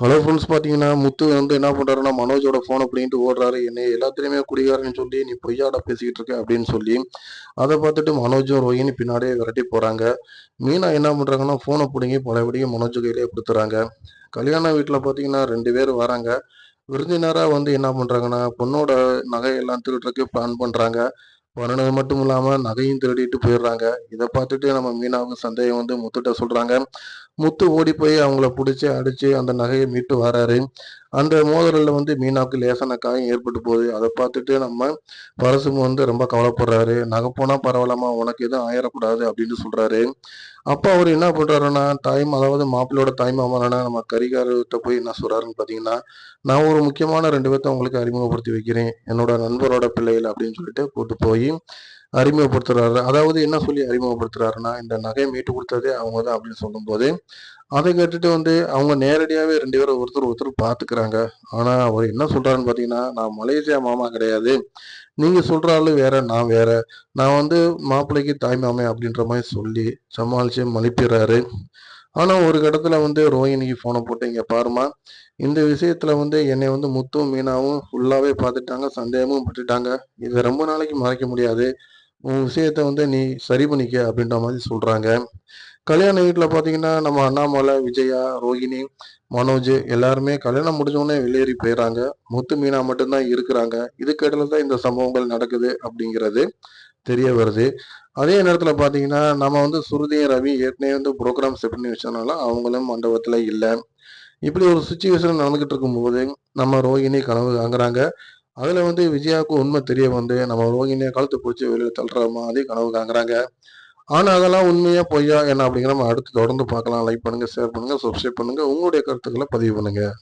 Hello friends பார்த்தீங்கன்னா முத்து வந்து என்ன பண்ணுறாருன்னா மனோஜோட ஃபோனை பிடிங்கிட்டு ஓடுறாரு. என்னை எல்லாத்துலேயுமே குடிகாரன்னு சொல்லி நீ பொய்யாட பேசிக்கிட்டு இருக்க? அப்படின்னு சொல்லி அதை பார்த்துட்டு மனோஜும் ரோஹினி பின்னாடியே விரட்டி போகிறாங்க மீனா என்ன பண்ணுறாங்கன்னா ஃபோனை பிடுங்கி பழையபடியும் மனோஜ் கையிலே கொடுத்துறாங்க. கல்யாண வீட்டில் பார்த்தீங்கன்னா ரெண்டு பேர் வராங்க. விருந்தினராக வந்து என்ன பண்ணுறாங்கன்னா பொண்ணோட நகையெல்லாம் திருடுறதுக்கு பிளான் பண்ணுறாங்க பண்ணனது மட்டும் இல்லாமல் நகையும் திருடிட்டு போயிடுறாங்க. இதை பார்த்துட்டு நம்ம மீனாவுக்கு சந்தேகம் வந்து முத்துட்ட சொல்கிறாங்க முத்து ஓடி போய் அவங்கள பிடிச்சி அடித்து அந்த நகையை மீட்டு வராரு. அந்த மோதலில் வந்து மீனாவுக்கு லேசான காயம் ஏற்பட்டு போகுது. அதை பார்த்துட்டு நம்ம பரசும் வந்து ரொம்ப கவலைப்படுறாரு. நகை போனால் பரவாயில்லாமா உனக்கு எதுவும் ஆயிடக்கூடாது அப்படின்னு சொல்கிறாரு அப்போ அவர் என்ன பண்ணுறாருன்னா தாய்மா அதாவது மாப்பிள்ளையோட தாய்மாமனான நம்ம கரிகாரத்தை போய் என்ன சொல்கிறாருன்னு பார்த்தீங்கன்னா நான் ஒரு முக்கியமான ரெண்டு பேர்த்த உங்களுக்கு அறிமுகப்படுத்தி வைக்கிறேன். என்னோட நண்பரோட பிள்ளைகள் அப்படின்னு சொல்லிட்டு கூட்டு போய் அறிமுகப்படுத்துறாரு. அதாவது என்ன சொல்லி அறிமுகப்படுத்துறாருன்னா இந்த நகையை மீட்டு கொடுத்ததே அவங்க தான் அப்படின்னு சொல்லும்போது அதை கேட்டுட்டு வந்து அவங்க நேரடியாகவே ரெண்டு பேரும் ஒருத்தர் ஒருத்தர் பார்த்துக்கிறாங்க. ஆனால் அவர் என்ன சொல்கிறாருன்னு பார்த்தீங்கன்னா நான் மலேசியா மாமா கிடையாது. நீங்கள் சொல்கிற ஆள் வேற நான் வேற. நான் வந்து மாப்பிள்ளைக்கு தாய் மாமே அப்படின்ற மாதிரி சொல்லி சமாளித்து மலிப்பிடுறாரு. ஆனால் ஒரு இடத்துல வந்து ரோஹினிக்கு ஃபோனை போட்டு இங்கே பாருமா இந்த விஷயத்தில் வந்து என்னை வந்து முத்தும் மீனாவும் ஃபுல்லாகவே பார்த்துட்டாங்க சந்தேகமும் பட்டுட்டாங்க. இதை ரொம்ப நாளைக்கு மறைக்க முடியாது. உன் விஷயத்த வந்து நீ சரி பண்ணிக்க அப்படின்ற மாதிரி சொல்கிறாங்க கல்யாண வீட்டில் பார்த்தீங்கன்னா நம்ம அண்ணாமலை விஜயா ரோஹிணி மனோஜ் எல்லாருமே கல்யாணம் முடிஞ்சோடனே வெளியேறி போயிடறாங்க முத்து மீனா மட்டும்தான் இருக்கிறாங்க. இதுக்கிடையில தான் இந்த சம்பவங்கள் நடக்குது அப்படிங்கிறது தெரிய வருது. அதே நேரத்தில் பார்த்தீங்கன்னா நம்ம வந்து சுருதியும் ரவி ஏற்கனவே வந்து ப்ரோக்ராம் செட் பண்ணி வச்சதுனால அவங்களும் மண்டபத்தில் இல்லை. இப்படி ஒரு சுச்சுவேஷன் நடந்துகிட்டு இருக்கும்போது நம்ம ரோஹிணி கனவு காங்குறாங்க அதில் வந்து விஜயாவுக்கு உண்மை தெரிய வந்து நம்ம ரோகிணியை கழுத்து பிடிச்சி வெளியில் தள்ளுற மாதிரி கனவு காங்குறாங்க ஆனால் அதெல்லாம் உண்மையா பொய்யா என்ன அப்படிங்கிற நம்ம அடுத்து தொடர்ந்து பார்க்கலாம். லைக் பண்ணுங்க ஷேர் பண்ணுங்கள் சப்ஸ்கிரைப் பண்ணுங்க. உங்களுடைய கருத்துக்களை பதிவு பண்ணுங்கள்